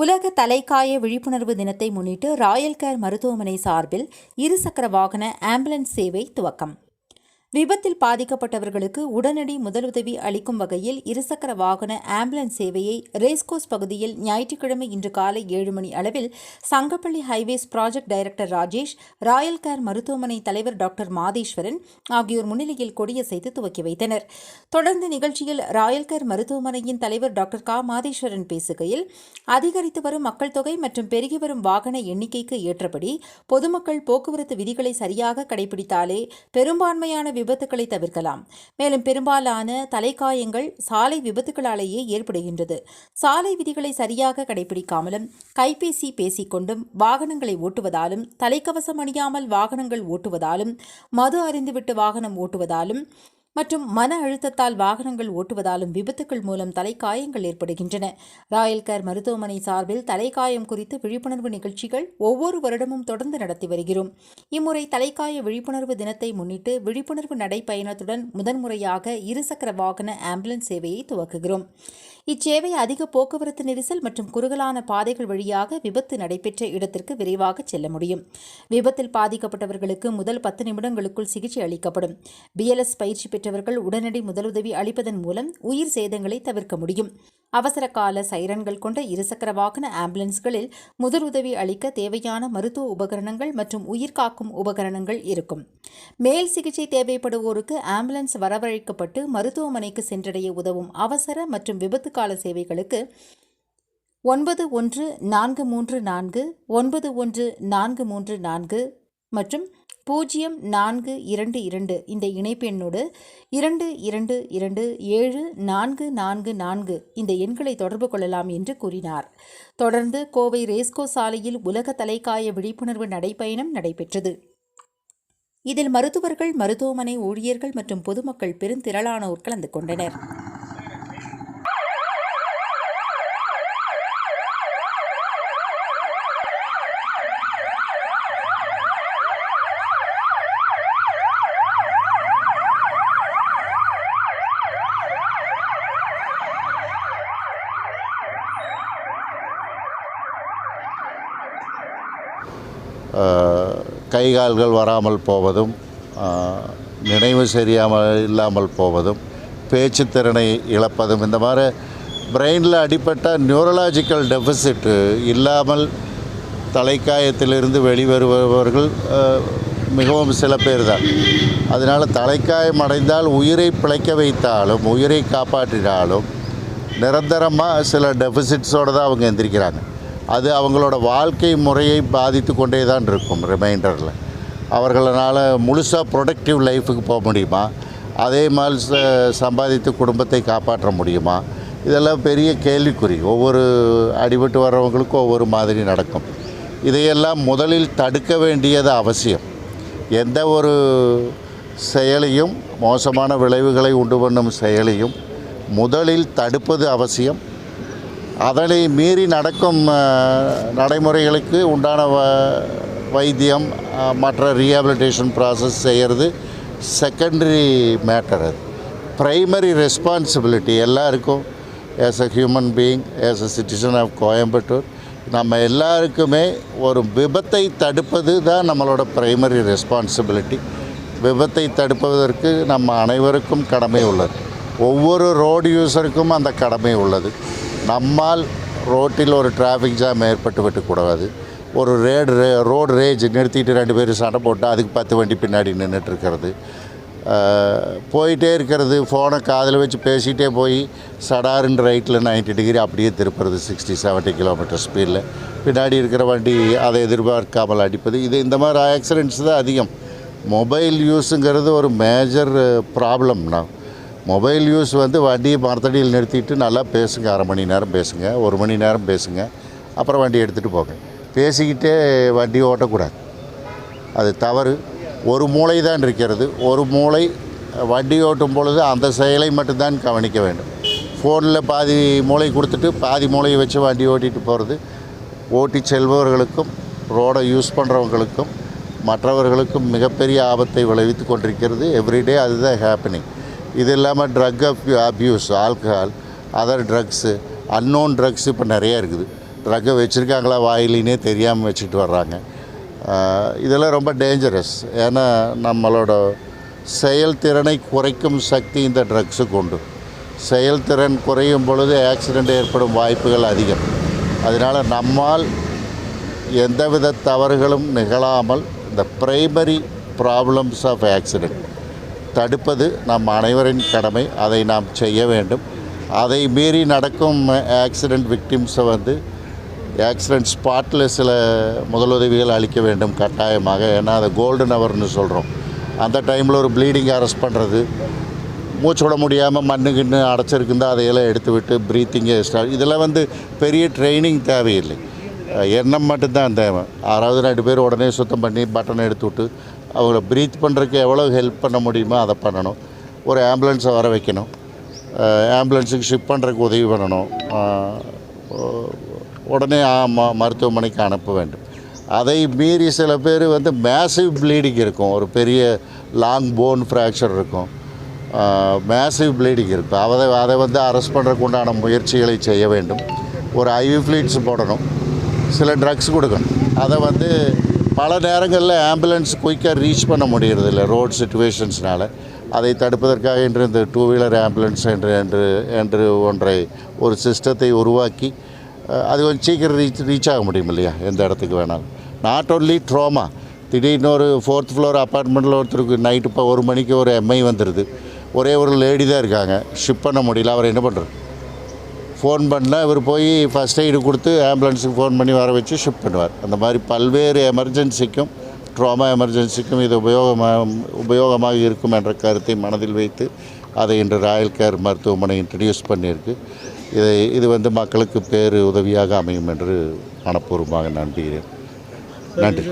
உலக தலைக்காய விழிப்புணர்வு தினத்தை முன்னிட்டு ராயல் கேர் மருத்துவமனை சார்பில் இருசக்கர வாகன ஆம்புலன்ஸ் சேவை துவக்கம். விபத்தில் பாதிக்கப்பட்டவர்களுக்கு உடனடி முதலுதவி அளிக்கும் வகையில் இருசக்கர வாகன ஆம்புலன்ஸ் சேவையை ரேஸ்கோஸ் பகுதியில் ஞாயிற்றுக்கிழமை இன்று காலை ஏழு மணி அளவில் Sangapalli highways project director Rajesh royal care மருத்துவமனை தலைவர் டாக்டர் மாதேஸ்வரன் ஆகியோர் முன்னிலையில் கொடியசைத்து துவக்கி வைத்தனர். தொடர்ந்து நிகழ்ச்சியில் ராயல் கேர் மருத்துவமனையின் தலைவர் டாக்டர் கா. மாதேஸ்வரன் பேசுகையில் அதிகரித்து வரும் மக்கள் தொகை மற்றும் பெருகி வரும் வாகன எண்ணிக்கைக்கு ஏற்றபடி பொதுமக்கள் போக்குவரத்து விதிகளை சரியாக கடைபிடித்தாலே பெரும்பான்மையான விபத்துக்களை தவிர்க்கலாம். மேலும் பெரும்பாலான தலைக்காயங்கள் சாலை விபத்துகளாலேயே ஏற்படுகின்றது. சாலை விதிகளை சரியாக கடைபிடிக்காமலும் கைபேசி பேசிக்கொண்டும் வாகனங்களை ஓட்டுவதாலும் தலைக்கவசம் அணியாமல் வாகனங்கள் ஓட்டுவதாலும் மது அறிந்துவிட்டு வாகனம் ஓட்டுவதாலும் மற்றும் மன அழுத்தத்தால் வாகனங்கள் ஓட்டுவதாலும் விபத்துக்கள் மூலம் தலைக்காயங்கள் ஏற்படுகின்றன. ராயல் கேர் மருத்துவமனை சார்பில் தலைக்காயம் குறித்து விழிப்புணர்வு நிகழ்ச்சிகள் ஒவ்வொரு வருடமும் தொடர்ந்து நடத்தி வருகிறோம். இம்முறை தலைக்காய விழிப்புணர்வு தினத்தை முன்னிட்டு விழிப்புணர்வு நடைப்பயணத்துடன் முதன்முறையாக இருசக்கர வாகன ஆம்புலன்ஸ் சேவையை துவக்குகிறோம். இச்சேவை அதிக போக்குவரத்து நெரிசல் மற்றும் குறுகலான பாதைகள் வழியாக விபத்து நடைபெற்ற இடத்திற்கு விரைவாக செல்ல முடியும். விபத்தில் பாதிக்கப்பட்டவர்களுக்கு முதல் பத்து நிமிடங்களுக்குள் சிகிச்சை அளிக்கப்படும். பிஎல்எஸ் பயிற்சி பெற்றவர்கள் உடனடி முதலுதவி அளிப்பதன் மூலம் உயிர் சேதங்களை தவிர்க்க முடியும். அவசர கால சைரன்கள் கொண்ட இருசக்கர வாகன ஆம்புலன்ஸ்களில் முதலுதவி அளிக்க தேவையான மருத்துவ உபகரணங்கள் மற்றும் உயிர்காக்கும் உபகரணங்கள் இருக்கும். மேல் சிகிச்சை தேவைப்படுவோருக்கு ஆம்புலன்ஸ் வரவழைக்கப்பட்டு மருத்துவமனைக்கு சென்றடைய உதவும் அவசர மற்றும் விபத்து கால சேவைகளுக்கு ஒன்பது ஒன்று நான்கு மூன்று நான்கு ஒன்பது ஒன்று நான்கு மூன்று நான்கு மற்றும் பூஜ்ஜியம் நான்கு இரண்டு இரண்டு. இந்த இணைப்பெண்ணோடு இரண்டு இரண்டு இரண்டு ஏழு நான்கு நான்கு நான்கு. இந்த எண்களை தொடர்பு கொள்ளலாம் என்று கூறினார். தொடர்ந்து கோவை ரேஸ்கோ சாலையில் உலக தலைக்காய விழிப்புணர்வு நடைப்பயணம் நடைபெற்றது. இதில் மருத்துவர்கள் மருத்துவமனை ஊழியர்கள் மற்றும் பொதுமக்கள் பெருந்திரளானோர் கலந்து கொண்டனர். கை கால்கள் வராமல் போவதும் நினைவு சரியாமல் இல்லாமல் போவதும் பேச்சு திறனை இழப்பதும் இந்த மாதிரி பிரெயினில் அடிப்பட்ட நியூரலாஜிக்கல் டெபிசிட்டு இல்லாமல் தலைக்காயத்திலிருந்து வெளிவருபவர்கள் மிகவும் சில பேர் தான் அதனால் தலைக்காயம் அடைந்தால் உயிரை பிழைக்க வைத்தாலும் உயிரை காப்பாற்றினாலும் நிரந்தரமாக சில டெபிசிட்ஸோடு தான் அவங்க எந்திரிக்கிறாங்க. அது அவங்களோட வாழ்க்கை முறையை பாதித்து கொண்டே தான் இருக்கும் ரிமைண்டரில் அவர்களால் முழுசாக ப்ரொடக்டிவ் லைஃபுக்கு போக முடியுமா? அதே மாதிரி ச- சம்பாதித்து குடும்பத்தை காப்பாற்ற முடியுமா? இதெல்லாம் பெரிய கேள்விக்குறி. ஒவ்வொரு அடிபட்டு வர்றவங்களுக்கும் ஒவ்வொரு மாதிரி நடக்கும். இதையெல்லாம் முதலில் தடுக்க வேண்டியது அவசியம். எந்த ஒரு செயலையும் மோசமான விளைவுகளை உண்டு பண்ணும் செயலையும் முதலில் தடுப்பது அவசியம். அதனை மீறி நடக்கும் நடைமுறைகளுக்கு உண்டான வ வைத்தியம் மற்ற ரீஹாபிலிட்டேஷன் ப்ராசஸ் செய்கிறது செகண்டரி மேட்டர் அது. ப்ரைமரி ரெஸ்பான்சிபிலிட்டி எல்லாருக்கும். As a human being as a citizen of Coimbatore நம்ம எல்லாருக்குமே ஒரு விபத்தை தடுப்பது தான் நம்மளோட ப்ரைமரி ரெஸ்பான்சிபிலிட்டி விபத்தை தடுப்பதற்கு நம்ம அனைவருக்கும் கடமை உள்ளது. ஒவ்வொரு ரோடு யூஸருக்கும் அந்த கடமை உள்ளது. நம்மால் ரோட்டில் ஒரு டிராஃபிக் ஜாம் ஏற்பட்டு விட்டுக்கூடாது ஒரு ரேடு ரே ரோடு ரேஜ் நிறுத்திட்டு ரெண்டு பேரும் சண்டை போட்டு அதுக்கு பத்து வண்டி பின்னாடி நின்றுட்டுருக்கிறது போயிட்டே இருக்கிறது. ஃபோனை காதில் வச்சு பேசிகிட்டே போய் சடாருன்னு ரைட்டில் 90 டிகிரி அப்படியே திருப்புறது சிக்ஸ்டி 70 கிலோமீட்டர் ஸ்பீடில் பின்னாடி இருக்கிற வண்டி அதை எதிர்பார்க்காமல் அடிப்பது. இது இந்த மாதிரி ஆக்சிடெண்ட்ஸ் தான் அதிகம். மொபைல் யூஸுங்கிறது ஒரு மேஜர் ப்ராப்ளம்னா மொபைல் யூஸ் வந்து வண்டியை மரத்தடியில் நிறுத்திட்டு நல்லா பேசுங்க அரை மணி நேரம் பேசுங்க ஒரு மணி நேரம் பேசுங்க அப்புறம் வண்டி எடுத்துகிட்டு போங்க. பேசிக்கிட்டே வண்டி ஓட்டக்கூடாது. அது தவறு. ஒரு மூளை தான் இருக்கிறது. ஒரு மூளை வண்டி ஓட்டும் பொழுது அந்த செயலை மட்டும்தான் கவனிக்க வேண்டும். ஃபோனில் பாதி மூளை கொடுத்துட்டு பாதி மூளையை வச்சு வண்டி ஓட்டிகிட்டு போகிறது ஓட்டி செல்பவர்களுக்கும் ரோடை யூஸ் பண்ணுறவங்களுக்கும் மற்றவர்களுக்கும் மிகப்பெரிய ஆபத்தை விளைவித்து கொண்டிருக்கிறது. எவ்ரிடே அதுதான் ஹேப்பனிங் இது இல்லாமல் drug abuse alcohol other drugs unknown drugs இப்போ நிறைய இருக்குது. ட்ரக்கை வச்சுருக்காங்களா வாயிலினே தெரியாமல் வச்சுட்டு வர்றாங்க. இதெல்லாம் ரொம்ப டேஞ்சரஸ் ஏன்னா நம்மளோட செயல்திறனை குறைக்கும் சக்தி இந்த ட்ரக்ஸுக்கு உண்டு. செயல்திறன் குறையும் பொழுது ஆக்சிடெண்ட் ஏற்படும் வாய்ப்புகள் அதிகம். அதனால் நம்மால் எந்தவித தவறுகளும் நிகழாமல் இந்த ப்ரைமரி ப்ராப்ளம்ஸ் ஆஃப் ஆக்சிடெண்ட் தடுப்பது நம் அனைவரின் கடமை. அதை நாம் செய்ய வேண்டும். அதை மீறி நடக்கும் ஆக்சிடெண்ட் விக்டிம்ஸை வந்து ஆக்சிடெண்ட் ஸ்பாட்டில் சில முதலுதவிகள் அளிக்க வேண்டும் கட்டாயமாக. ஏன்னா அதை கோல்டன் அவர்னு சொல்கிறோம் அந்த டைமில் ஒரு ப்ளீடிங் அரெஸ்ட் பண்ணுறது மூச்சு விட முடியாமல் மண்ணு கிண்ணு அடைச்சிருக்குந்தா அதையெல்லாம் எடுத்து விட்டு ப்ரீத்திங்கு ஸ்டார்ட் இதெல்லாம் வந்து பெரிய ட்ரைனிங் தேவையில்லை. எண்ணம் மட்டும்தான் தேவை. ஆறாவது ரெண்டு பேர் உடனே சுத்தம் பண்ணி பட்டனை எடுத்து விட்டு அவங்கள ப்ரீத் பண்ணுறதுக்கு எவ்வளோ ஹெல்ப் பண்ண முடியுமோ அதை பண்ணணும். ஒரு ஆம்புலன்ஸை வர வைக்கணும். ஆம்புலன்ஸுக்கு ஷிப் பண்ணுறதுக்கு உதவி பண்ணணும். உடனே ம- மருத்துவமனைக்கு அனுப்ப வேண்டும். அதை மீறி சில பேர் வந்து மேசிவ் ப்ளீடிங் இருக்கும். ஒரு பெரிய லாங் போன் ஃப்ராக்சர் இருக்கும். மேசிவ் ப்ளீடிங் இருக்கும் அதை அதை வந்து அரெஸ்ட் பண்ணுறதுக்கு உண்டான முயற்சிகளை செய்ய வேண்டும். ஒரு ஐவி ஃப்ளீட்ஸ் போடணும். சில ட்ரக்ஸ் கொடுக்கணும். அதை வந்து பல நேரங்களில் ஆம்புலன்ஸ் குயிக்காக ரீச் பண்ண முடியறதில்ல ரோட் சுச்சுவேஷன்ஸ்னால அதை தடுப்பதற்காக இன்று இந்த டூ வீலர் ஆம்புலன்ஸ் என்று என்று என்று ஒன்றை ஒரு சிஸ்டத்தை உருவாக்கி அது கொஞ்சம் சீக்கிரம் ரீச் ரீச் ஆக முடியும் இல்லையா? எந்த இடத்துக்கு வேணாலும். நாட் ஒன்லி ட்ரோமா திடீர்னு ஒரு ஃபோர்த் ஃப்ளோர் அப்பார்ட்மெண்ட்டில் ஒருத்தருக்கு நைட்டு இப்போ ஒரு மணிக்கு ஒரு எம்ஐ வந்துடுது ஒரே ஒரு லேடி தான் இருக்காங்க. ஷிப் பண்ண முடியல. அவர் என்ன பண்ணுறது ஃபோன் பண்ணால். இவர் போய் ஃபஸ்ட் எய்டு கொடுத்து ஆம்புலன்ஸுக்கு ஃபோன் பண்ணி வர வச்சு ஷிஃப்ட் பண்ணுவார். அந்த மாதிரி பல்வேறு எமர்ஜென்சிக்கும் ட்ராமா எமர்ஜென்சிக்கும் இது உபயோகமாக உபயோகமாக இருக்கும் என்ற கருத்தை மனதில் வைத்து அதை இன்று ராயல் கேர் மருத்துவமனை இன்ட்ரடியூஸ் பண்ணியிருக்கு. இதை இது வந்து மக்களுக்கு பேரு உதவியாக அமையும் என்று மனப்பூர்வமாக நம்புகிறேன். நன்றி.